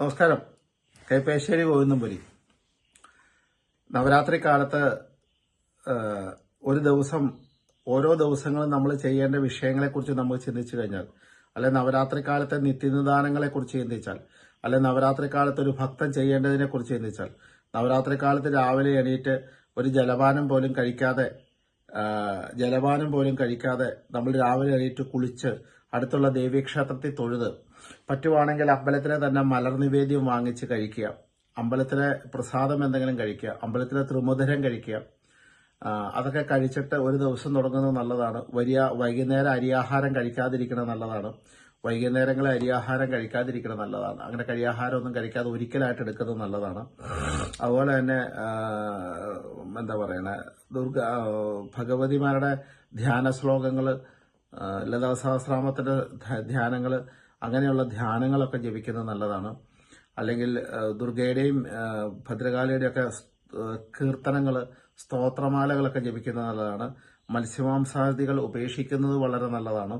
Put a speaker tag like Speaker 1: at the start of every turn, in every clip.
Speaker 1: നമസ്കാരം. കൈപ്പേശ്ശേരി ഗോവിന്ദംപുരി. നവരാത്രി കാലത്ത് ഒരു ദിവസം ഓരോ ദിവസങ്ങളും നമ്മൾ ചെയ്യേണ്ട വിഷയങ്ങളെക്കുറിച്ച് നമ്മൾ ചിന്തിച്ചു കഴിഞ്ഞാൽ അല്ലെ നവരാത്രി കാലത്തെ നിത്യനിദാനങ്ങളെക്കുറിച്ച് ചിന്തിച്ചാൽ അല്ലെ നവരാത്രി കാലത്ത് ഒരു ഭക്തൻ ചെയ്യേണ്ടതിനെ കുറിച്ച് ചിന്തിച്ചാൽ നവരാത്രി കാലത്ത് രാവിലെ എണീറ്റ് ഒരു ജലപാനം പോലും കഴിക്കാതെ ജലപാനം പോലും കഴിക്കാതെ നമ്മൾ രാവിലെ എണീറ്റ് കുളിച്ച് അടുത്തുള്ള ദേവീക്ഷേത്രത്തിൽ തൊഴുത് പറ്റുവാണെങ്കിൽ അമ്പലത്തിലെ തന്നെ മലർ നിവേദ്യം വാങ്ങിച്ച് കഴിക്കുക. അമ്പലത്തിലെ പ്രസാദം എന്തെങ്കിലും കഴിക്കുക. അമ്പലത്തിലെ ത്രിമുദരം കഴിക്കുക. അതൊക്കെ കഴിച്ചിട്ട് ഒരു ദിവസം തുടങ്ങുന്നത് നല്ലതാണ്. വലിയ വൈകുന്നേരം അരിയാഹാരം കഴിക്കാതിരിക്കുന്നത് നല്ലതാണ്. വൈകുന്നേരങ്ങളെ അരിയാഹാരം കഴിക്കാതിരിക്കുന്നത് നല്ലതാണ്. അങ്ങനെ കഴിയാഹാരം ഒന്നും കഴിക്കാതെ ഒരിക്കലായിട്ട് എടുക്കുന്നത് നല്ലതാണ്. അതുപോലെ തന്നെ എന്താ പറയണേ ദുർഗ ഭഗവതിമാരുടെ ധ്യാന ശ്ലോകങ്ങൾ ലതാ സഹസ്രാമത്തിന്റെ ധ്യാനങ്ങൾ അങ്ങനെയുള്ള ധ്യാനങ്ങളൊക്കെ ജപിക്കുന്നത് നല്ലതാണ്. അല്ലെങ്കിൽ ദുർഗയുടെയും ഒക്കെ കീർത്തനങ്ങൾ സ്തോത്രമാലകളൊക്കെ ജപിക്കുന്നത് നല്ലതാണ്. മത്സ്യമാംസാദികൾ ഉപേക്ഷിക്കുന്നത് വളരെ നല്ലതാണ്.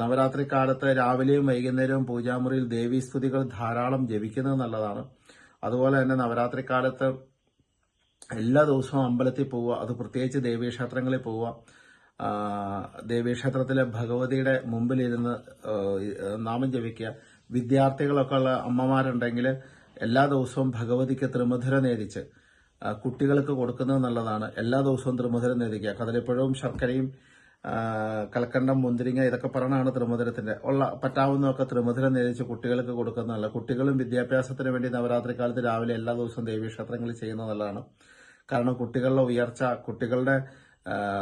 Speaker 1: നവരാത്രി കാലത്ത് രാവിലെയും വൈകുന്നേരവും പൂജാമുറിയിൽ ദേവീസ്തുതികൾ ധാരാളം ജപിക്കുന്നത് നല്ലതാണ്. അതുപോലെ തന്നെ നവരാത്രി കാലത്ത് എല്ലാ ദിവസവും അമ്പലത്തിൽ പോവുക അത് പ്രത്യേകിച്ച് ദേവീക്ഷേത്രങ്ങളിൽ പോവുക ദേവീക്ഷേത്രത്തിലെ ഭഗവതിയുടെ മുമ്പിലിരുന്ന് നാമം ജപിക്കുക. വിദ്യാർത്ഥികളൊക്കെ ഉള്ള അമ്മമാരുണ്ടെങ്കിൽ എല്ലാ ദിവസവും ഭഗവതിക്ക് ത്രിമധുര നേദിച്ച് കുട്ടികൾക്ക് കൊടുക്കുന്നത് നല്ലതാണ്. എല്ലാ ദിവസവും ത്രിമധുരം നേദിക്കുക കദളിപ്പഴവും ശർക്കരയും കൽക്കണ്ടം മുന്തിരിങ്ങ ഇതൊക്കെ പറഞ്ഞാണ് ത്രിമധുരത്തിന്റെ. ഉള്ള പറ്റാവുന്നതൊക്കെ ത്രിമധുരം നേരിച്ച് കുട്ടികൾക്ക് കൊടുക്കുന്നതല്ല കുട്ടികളും വിദ്യാഭ്യാസത്തിന് വേണ്ടി നവരാത്രി കാലത്ത് രാവിലെ എല്ലാ ദിവസവും ദേവീക്ഷേത്രങ്ങളിൽ ചെയ്യുന്നത് നല്ലതാണ്. കാരണം കുട്ടികളുടെ ഉയർച്ച കുട്ടികളുടെ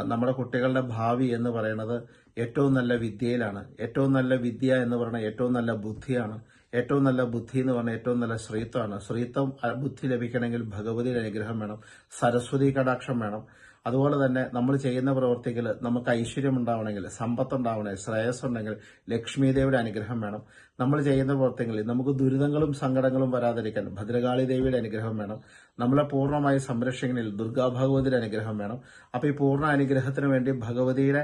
Speaker 1: നമ്മുടെ കുട്ടികളുടെ ഭാവി എന്ന് പറയുന്നത് ഏറ്റവും നല്ല വിദ്യയിലാണ്. ഏറ്റവും നല്ല വിദ്യ എന്ന് പറയുന്നത് ഏറ്റവും നല്ല ബുദ്ധിയാണ്. ഏറ്റവും നല്ല ബുദ്ധി എന്ന് പറഞ്ഞാൽ ഏറ്റവും നല്ല ശ്രീത്വമാണ്. ശ്രീത്വം ബുദ്ധി ലഭിക്കണമെങ്കിൽ ഭഗവതിയുടെ അനുഗ്രഹം വേണം. സരസ്വതി കടാക്ഷം വേണം. അതുപോലെ തന്നെ നമ്മൾ ചെയ്യുന്ന പ്രവർത്തികൾ നമുക്ക് ഐശ്വര്യം ഉണ്ടാവണമെങ്കിൽ സമ്പത്ത് ഉണ്ടാവണമെങ്കിൽ ശ്രേയസ് ഉണ്ടെങ്കിൽ ലക്ഷ്മീദേവിയുടെ അനുഗ്രഹം വേണം. നമ്മൾ ചെയ്യുന്ന പ്രവർത്തികളിൽ നമുക്ക് ദുരിതങ്ങളും സങ്കടങ്ങളും വരാതിരിക്കാൻ ഭദ്രകാളി ദേവിയുടെ അനുഗ്രഹം വേണം. നമ്മളെ പൂർണമായി സംരക്ഷിക്കണിൽ ദുർഗാ ഭഗവതിയുടെ അനുഗ്രഹം വേണം. അപ്പൊ ഈ പൂർണ അനുഗ്രഹത്തിന് വേണ്ടി ഭഗവതിയുടെ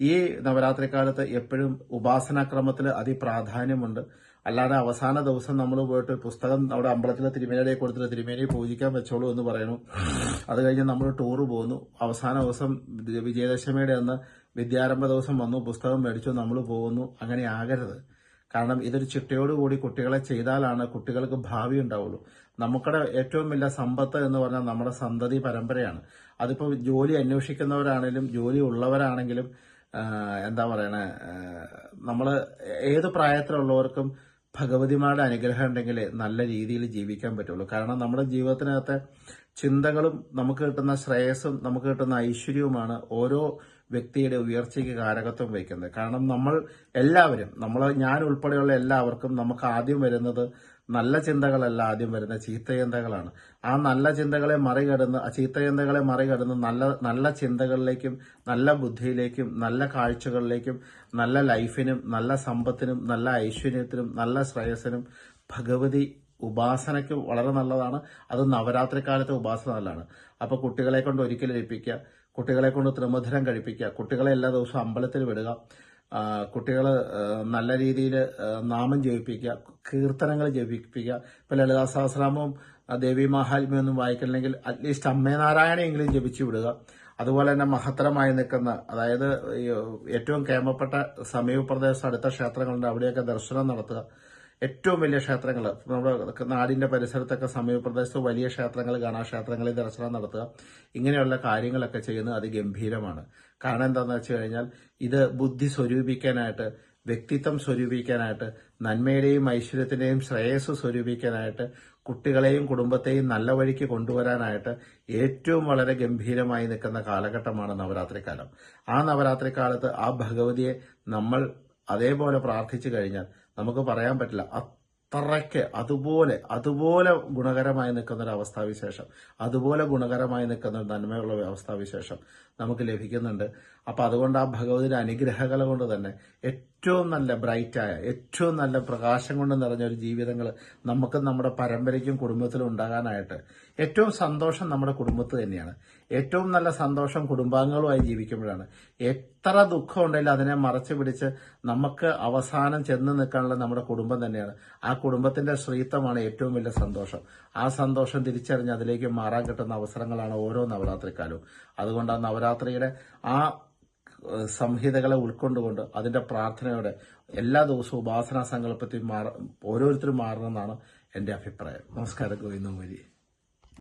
Speaker 1: ഈ നവരാത്രി കാലത്ത് എപ്പോഴും ഉപാസനാക്രമത്തിൽ അതിപ്രാധാന്യമുണ്ട്. അല്ലാതെ അവസാന ദിവസം നമ്മൾ പോയിട്ട് പുസ്തകം അവിടെ അമ്പലത്തിലെ തിരുമേനിയുടെ കൊടുത്തിട്ട് തിരുമേനിയെ പൂജിക്കാൻ വെച്ചോളൂ എന്ന് പറയുന്നു. അത് കഴിഞ്ഞ് നമ്മൾ ടൂർ പോകുന്നു അവസാന ദിവസം വിജയദശമിയുടെ അന്ന് വിദ്യാരംഭ ദിവസം വന്നു. പുസ്തകം മേടിച്ചു നമ്മൾ പോകുന്നു. അങ്ങനെ ആകരുത്. കാരണം ഇതൊരു ചിട്ടയോടുകൂടി കുട്ടികളെ ചെയ്താലാണ് കുട്ടികൾക്ക് ഭാവി ഉണ്ടാവുള്ളൂ. നമുക്കുടെ ഏറ്റവും വലിയ സമ്പത്ത് എന്ന് പറഞ്ഞാൽ നമ്മുടെ സന്തതി പരമ്പരയാണ്. അതിപ്പോൾ ജോലി അന്വേഷിക്കുന്നവരാണെങ്കിലും ജോലി ഉള്ളവരാണെങ്കിലും എന്താ പറയണേ നമ്മൾ ഏത് പ്രായത്തിലുള്ളവർക്കും ഭഗവതിമാരുടെ അനുഗ്രഹം ഉണ്ടെങ്കിൽ നല്ല രീതിയിൽ ജീവിക്കാൻ പറ്റുള്ളൂ. കാരണം നമ്മുടെ ജീവിതത്തിനകത്തെ ചിന്തകളും നമുക്ക് കിട്ടുന്ന ശ്രേയസും നമുക്ക് കിട്ടുന്ന ഐശ്വര്യവുമാണ് ഓരോ വ്യക്തിയുടെ ഉയർച്ചയ്ക്ക് കാരകത്വം വയ്ക്കുന്നത് കാരണം നമ്മൾ എല്ലാവരും നമ്മൾ ഞാൻ ഉൾപ്പെടെയുള്ള എല്ലാവർക്കും നമുക്ക് ആദ്യം വരുന്നത് നല്ല ചിന്തകളല്ല ആദ്യം വരുന്ന ചീത്ത ചിന്തകളാണ്. ആ നല്ല ചിന്തകളെ മറികടന്ന് ആ ചീത്ത ചിന്തകളെ മറികടന്ന് നല്ല നല്ല ചിന്തകളിലേക്കും നല്ല ബുദ്ധിയിലേക്കും നല്ല കാഴ്ചകളിലേക്കും നല്ല ലൈഫിനും നല്ല സമ്പത്തിനും നല്ല ഐശ്വര്യത്തിനും നല്ല ശ്രേയസിനും ഭഗവതി ഉപാസനയ്ക്ക് വളരെ നല്ലതാണ്. അത് നവരാത്രി കാലത്തെ ഉപാസന നല്ലതാണ്. അപ്പൊ കുട്ടികളെ കൊണ്ട് ഒരിക്കലും ലഭിക്കുക കുട്ടികളെ കൊണ്ട് ത്രിമധുരം കഴിപ്പിക്കുക കുട്ടികളെ എല്ലാ ദിവസവും അമ്പലത്തിൽ വിടുക. കുട്ടികൾ നല്ല രീതിയിൽ നാമം ജപിപ്പിക്കുക കീർത്തനങ്ങൾ ജപിപ്പിക്കുക. ഇപ്പം ലളിതാ സഹസ്രാമവും ദേവി മഹാത്മ്യം ഒന്നും വായിക്കണമെങ്കിൽ അറ്റ്ലീസ്റ്റ് അമ്മേ നാരായണെങ്കിലും ജപിച്ചു വിടുക. അതുപോലെ തന്നെ മഹത്തരമായി നിൽക്കുന്ന അതായത് ഏറ്റവും കേമപ്പെട്ട സമീപപ്രദേശം അടുത്ത ക്ഷേത്രങ്ങളുണ്ട്. അവിടെയൊക്കെ ദർശനം നടത്തുക. ഏറ്റവും വലിയ ക്ഷേത്രങ്ങൾ നമ്മുടെ നാടിന്റെ പരിസരത്തൊക്കെ സമീപപ്രദേശത്ത് വലിയ ക്ഷേത്രങ്ങൾ ഗണാക്ഷേത്രങ്ങൾ ദർശനം നടത്തുക. ഇങ്ങനെയുള്ള കാര്യങ്ങളൊക്കെ ചെയ്യുന്നത് അതിഗംഭീരമാണ്. കാരണം എന്താണെന്ന് വെച്ച് കഴിഞ്ഞാൽ ഇത് ബുദ്ധി സ്വരൂപിക്കാനായിട്ട് വ്യക്തിത്വം സ്വരൂപിക്കാനായിട്ട് നന്മയുടെയും ഐശ്വര്യത്തിന്റെയും ശ്രേയസ് സ്വരൂപിക്കാനായിട്ട് കുട്ടികളെയും കുടുംബത്തെയും നല്ല വഴിക്ക് കൊണ്ടുവരാനായിട്ട് ഏറ്റവും വളരെ ഗംഭീരമായി നിൽക്കുന്ന കാലഘട്ടമാണ് നവരാത്രി കാലം ആ നവരാത്രി കാലത്ത് ആ ഭഗവതിയെ നമ്മൾ അതേപോലെ പ്രാർത്ഥിച്ചു കഴിഞ്ഞാൽ നമുക്ക് പറയാൻ പറ്റില്ല. അത്രയ്ക്ക് അതുപോലെ അതുപോലെ ഗുണകരമായി നിൽക്കുന്ന ഒരു അവസ്ഥാവിശേഷം അതുപോലെ ഗുണകരമായി നിൽക്കുന്ന ഒരു നന്മയുള്ള അവസ്ഥാവിശേഷം നമുക്ക് ലഭിക്കുന്നുണ്ട്. അപ്പൊ അതുകൊണ്ട് ആ ഭഗവതിയുടെ അനുഗ്രഹകല കൊണ്ട് തന്നെ ഏറ്റവും നല്ല ബ്രൈറ്റായ ഏറ്റവും നല്ല പ്രകാശം കൊണ്ട് നിറഞ്ഞ ഒരു ജീവിതങ്ങൾ നമുക്ക് നമ്മുടെ പരമ്പരയ്ക്കും കുടുംബത്തിലും ഉണ്ടാകാനായിട്ട് ഏറ്റവും സന്തോഷം നമ്മുടെ കുടുംബത്ത് തന്നെയാണ്. ഏറ്റവും നല്ല സന്തോഷം കുടുംബാംഗങ്ങളുമായി ജീവിക്കുമ്പോഴാണ്. എത്ര ദുഃഖം ഉണ്ടെങ്കിലും അതിനെ മറച്ചു പിടിച്ച് നമുക്ക് അവസാനം ചെന്ന് നിൽക്കാനുള്ള നമ്മുടെ കുടുംബം തന്നെയാണ്. ആ കുടുംബത്തിന്റെ ശ്രീത്വമാണ് ഏറ്റവും വലിയ സന്തോഷം. ആ സന്തോഷം തിരിച്ചറിഞ്ഞ് അതിലേക്ക് മാറാൻ കിട്ടുന്ന അവസരങ്ങളാണ് ഓരോ നവരാത്രിക്കാലവും അതുകൊണ്ട് ആ നവരാത്രിയുടെ ആ സംഹിതകളെ ഉൾക്കൊണ്ടുകൊണ്ട് അതിന്റെ പ്രാർത്ഥനയോടെ എല്ലാ ദിവസവും ഉപാസനാ സങ്കല്പത്തിൽ മാറ ഓരോരുത്തരും മാറണമെന്നാണ് എന്റെ അഭിപ്രായം. നമസ്കാരം ഗോവിന്ദ മോരി